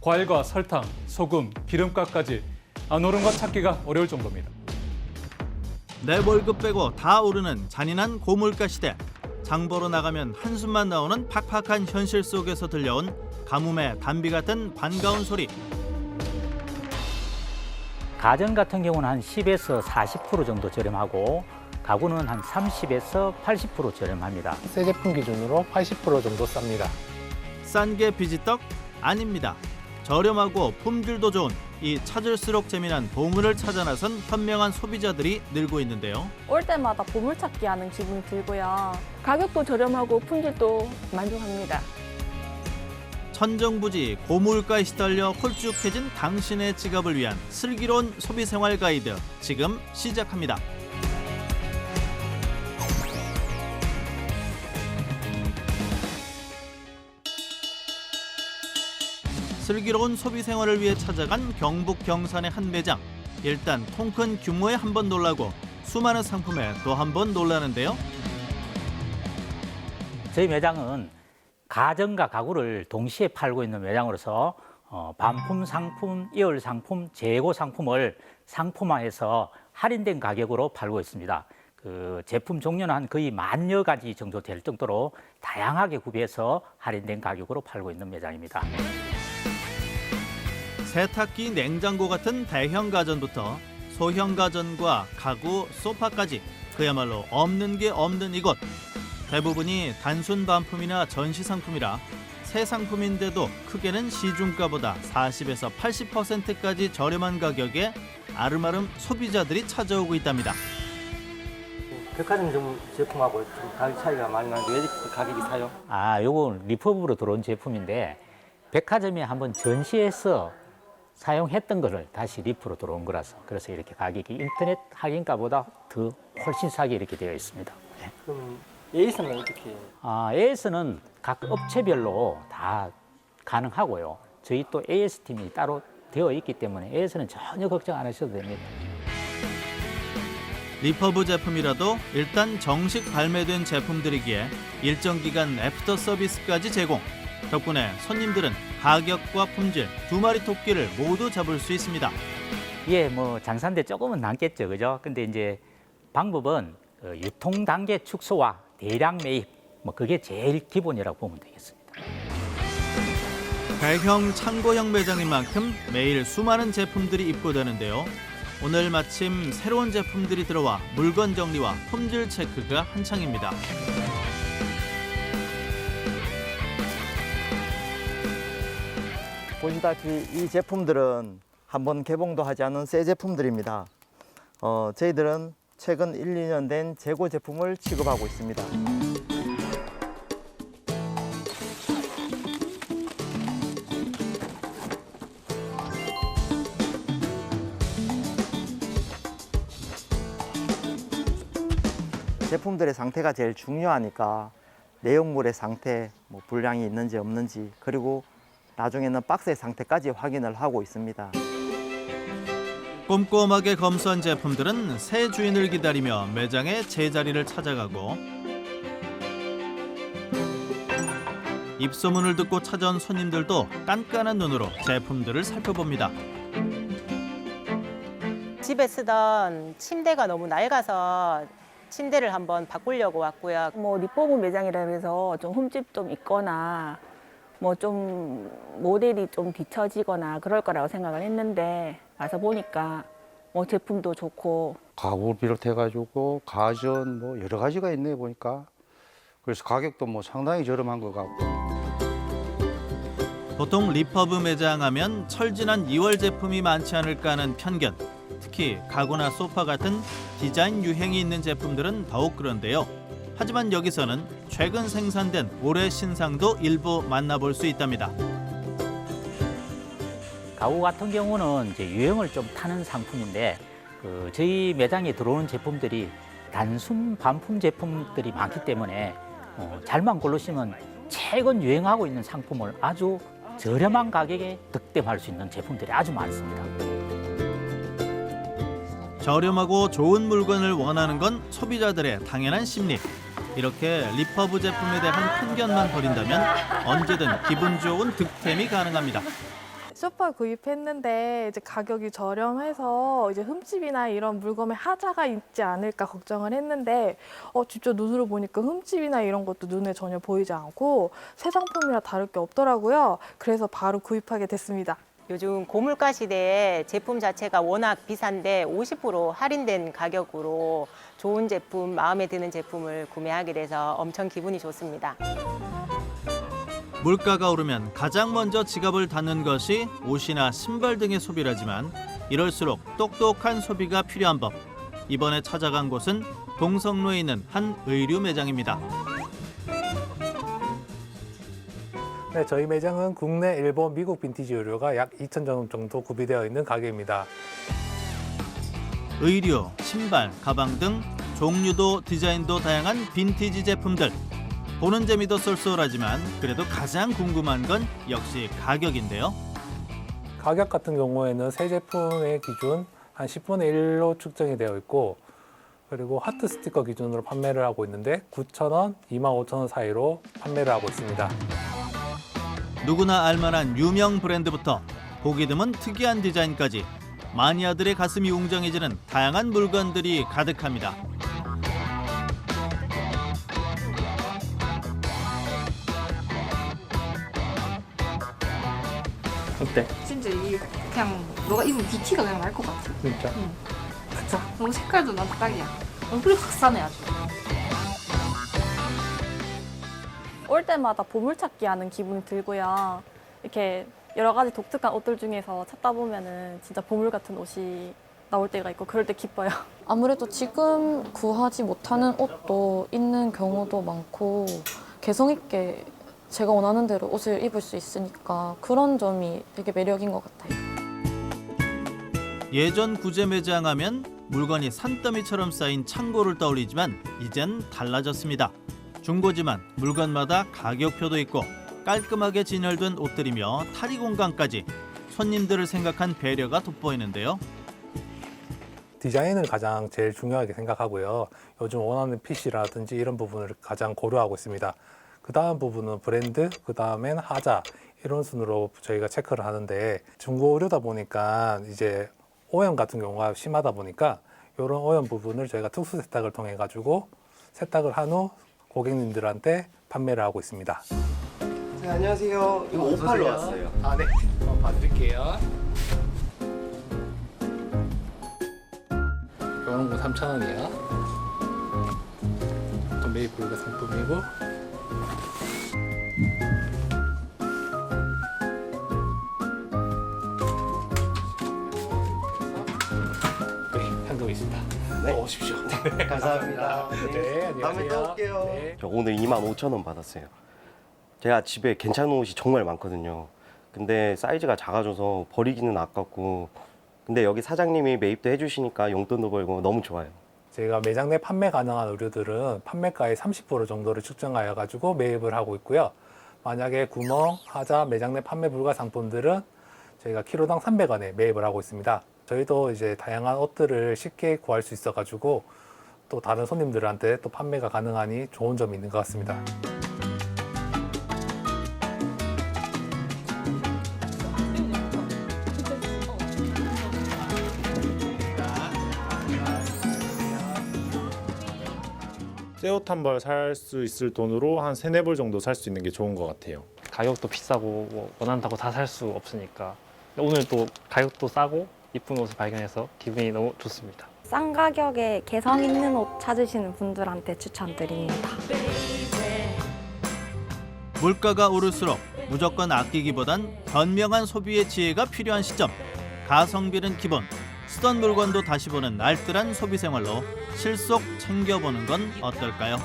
과일과 설탕, 소금, 기름값까지 안 오른 것 찾기가 어려울 정도입니다. 내 월급 빼고 다 오르는 잔인한 고물가 시대. 장 보러 나가면 한숨만 나오는 팍팍한 현실 속에서 들려온 가뭄의 단비 같은 반가운 소리. 가전 같은 경우는 한 10에서 40% 정도 저렴하고 가구는 한 30에서 80% 저렴합니다. 새 제품 기준으로 80% 정도 쌉니다. 싼 게 비지떡? 아닙니다. 저렴하고 품질도 좋은 이 찾을수록 재미난 보물을 찾아 나선 현명한 소비자들이 늘고 있는데요. 올 때마다 보물찾기 하는 기분이 들고요. 가격도 저렴하고 품질도 만족합니다. 천정부지 고물가에 시달려 홀쭉해진 당신의 지갑을 위한 슬기로운 소비 생활 가이드 지금 시작합니다. 슬기로운 소비 생활을 위해 찾아간 경북 경산의 한 매장. 일단 통 큰 규모에 한 번 놀라고 수많은 상품에 또 한 번 놀라는데요. 저희 매장은 가전과 가구를 동시에 팔고 있는 매장으로서 어, 반품 상품, 이월 상품, 재고 상품을 상품화해서 할인된 가격으로 팔고 있습니다. 그 제품 종류는 한 거의 만여 가지 정도 될 정도로 다양하게 구비해서 할인된 가격으로 팔고 있는 매장입니다. 세탁기, 냉장고 같은 대형 가전부터 소형 가전과 가구, 소파까지 그야말로 없는 게 없는 이곳. 대부분이 단순 반품이나 전시 상품이라 새 상품인데도 크게는 시중가보다 40에서 80%까지 저렴한 가격에 아름아름 소비자들이 찾아오고 있답니다. 백화점 좀 제품하고 좀 가격 차이가 많이 나는데 왜 이렇게 가격이 사요? 아, 요건 리퍼브로 들어온 제품인데 백화점에 한번 전시해서 사용했던 거를 다시 리프로 들어온 거라서 그래서 이렇게 가격이 인터넷 할인가보다 더 훨씬 싸게 이렇게 되어 있습니다. 네. 그럼 에이스는 어떻게? 아, AS는 각 업체별로 다 가능하고요. 저희 또 AS 팀이 따로 되어 있기 때문에 AS는 전혀 걱정 안 하셔도 됩니다. 리퍼브 제품이라도 일단 정식 발매된 제품들이기에 일정 기간 애프터 서비스까지 제공. 덕분에 손님들은 가격과 품질 두 마리 토끼를 모두 잡을 수 있습니다. 예, 뭐 장사인데 조금은 남겠죠, 그죠? 근데 이제 방법은 그 유통 단계 축소와 대량 매입, 뭐 그게 제일 기본이라고 보면 되겠습니다. 대형 창고형 매장인 만큼 매일 수많은 제품들이 입고되는데요. 오늘 마침 새로운 제품들이 들어와 물건 정리와 품질 체크가 한창입니다. 보시다시피 이 제품들은 한 번 개봉도 하지 않은 새 제품들입니다. 어, 저희들은 최근 1, 2년 된 재고 제품을 취급하고 있습니다. 제품들의 상태가 제일 중요하니까 내용물의 상태, 뭐 불량이 있는지 없는지 그리고 나중에는 박스의 상태까지 확인을 하고 있습니다. 꼼꼼하게 검수한 제품들은 새 주인을 기다리며 매장의 제자리를 찾아가고 입소문을 듣고 찾아온 손님들도 깐깐한 눈으로 제품들을 살펴봅니다. 집에 쓰던 침대가 너무 낡아서 침대를 한번 바꾸려고 왔고요. 뭐 리포브 매장이라 해서 좀 흠집 좀 있거나 뭐 좀 모델이 좀 뒤처지거나 그럴 거라고 생각을 했는데 와서 보니까 뭐 제품도 좋고 가구를 비롯해가지고 가전 뭐 여러 가지가 있네 보니까 그래서 가격도 뭐 상당히 저렴한 것 같고 보통 리퍼브 매장 하면 철진한 2월 제품이 많지 않을까 하는 편견. 특히 가구나 소파 같은 디자인 유행이 있는 제품들은 더욱 그런데요. 하지만 여기서는 최근 생산된 올해 신상도 일부 만나볼 수 있답니다. 가구 같은 경우는 이제 유행을 좀 타는 상품인데 그 저희 매장에 들어오는 제품들이 단순 반품 제품들이 많기 때문에 어, 잘만 고르시면 최근 유행하고 있는 상품을 아주 저렴한 가격에 득템할 수 있는 제품들이 아주 많습니다. 저렴하고 좋은 물건을 원하는 건 소비자들의 당연한 심리. 이렇게 리퍼브 제품에 대한 편견만 버린다면 언제든 기분 좋은 득템이 가능합니다. 소파 구입했는데 이제 가격이 저렴해서 이제 흠집이나 이런 물건에 하자가 있지 않을까 걱정을 했는데 어 진짜 눈으로 보니까 흠집이나 이런 것도 눈에 전혀 보이지 않고 새 상품이라 다를 게 없더라고요. 그래서 바로 구입하게 됐습니다. 요즘 고물가 시대에 제품 자체가 워낙 비싼데 50% 할인된 가격으로 좋은 제품, 마음에 드는 제품을 구매하게 돼서 엄청 기분이 좋습니다. 물가가 오르면 가장 먼저 지갑을 닫는 것이 옷이나 신발 등의 소비라지만 이럴수록 똑똑한 소비가 필요한 법. 이번에 찾아간 곳은 동성로에 있는 한 의류 매장입니다. 네, 저희 매장은 국내, 일본, 미국 빈티지 의류가 약 2,000점 정도 구비되어 있는 가게입니다. 의류, 신발, 가방 등 종류도 디자인도 다양한 빈티지 제품들. 보는 재미도 쏠쏠하지만 그래도 가장 궁금한 건 역시 가격인데요. 가격 같은 경우에는 새 제품의 기준 한 10분의 1로 측정이 되어 있고 그리고 하트 스티커 기준으로 판매를 하고 있는데 9,000원, 25,000원 사이로 판매를 하고 있습니다. 누구나 알만한 유명 브랜드부터 보기 드문 특이한 디자인까지 마니아들의 가슴이 웅장해지는 다양한 물건들이 가득합니다. 어때? 진짜 이 그냥 너가 입은 뷰티가 그냥 날 것 같아. 진짜? 너무 색깔도 나도 딱이야. 얼굴이 확 싸네 아주. 올 때마다 보물찾기 하는 기분이 들고요. 이렇게 여러 가지 독특한 옷들 중에서 찾다 보면은 진짜 보물 같은 옷이 나올 때가 있고 그럴 때 기뻐요. 아무래도 지금 구하지 못하는 옷도 있는 경우도 많고 개성 있게 제가 원하는 대로 옷을 입을 수 있으니까 그런 점이 되게 매력인 것 같아요. 예전 구제 매장 하면 물건이 산더미처럼 쌓인 창고를 떠올리지만 이젠 달라졌습니다. 중고지만 물건마다 가격표도 있고 깔끔하게 진열된 옷들이며 탈의 공간까지 손님들을 생각한 배려가 돋보이는데요. 디자인을 가장 제일 중요하게 생각하고요. 요즘 원하는 핏이라든지 이런 부분을 가장 고려하고 있습니다. 그 다음 부분은 브랜드, 그 다음엔 하자 이런 순으로 저희가 체크를 하는데 중고 의류다 보니까 이제 오염 같은 경우가 심하다 보니까 이런 오염 부분을 저희가 특수 세탁을 통해 가지고 세탁을 한 후 고객님들한테 판매를 하고 있습니다. 네, 안녕하세요. 이거 오팔로 왔어요. 아, 네. 한번 봐드릴게요. 이런 거 3,000원이에요. 또 메이플가 상품이고. 있습니다. 네. 어, 오십시오. 감사합니다. 네, 안녕하세요. 다음에 또 올게요. 네. 저 오늘 2만 5천 원 받았어요. 제가 집에 괜찮은 옷이 정말 많거든요. 근데 사이즈가 작아져서 버리기는 아깝고 근데 여기 사장님이 매입도 해주시니까 용돈도 벌고 너무 좋아요. 저희가 매장 내 판매 가능한 의류들은 판매가의 30% 정도를 측정하여 가지고 매입을 하고 있고요. 만약에 구멍, 하자, 매장 내 판매 불가 상품들은 저희가 키로당 300원에 매입을 하고 있습니다. 저희도 이제 다양한 옷들을 쉽게 구할 수 있어 가지고 또 다른 손님들한테 또 판매가 가능하니 좋은 점이 있는 것 같습니다. 새 옷 한 벌 살 수 있을 돈으로 한 세네 벌 정도 살 수 있는 게 좋은 것 같아요. 가격도 비싸고 뭐 원한다고 다 살 수 없으니까 오늘 또 가격도 싸고 이쁜 옷을 발견해서 기분이 너무 좋습니다. 싼 가격에 개성 있는 옷 찾으시는 분들한테 추천드립니다. 물가가 오를수록 무조건 아끼기보단 현명한 소비의 지혜가 필요한 시점. 가성비는 기본. 쓰던 물건도 다시 보는 알뜰한 소비 생활로 실속 챙겨보는 건 어떨까요?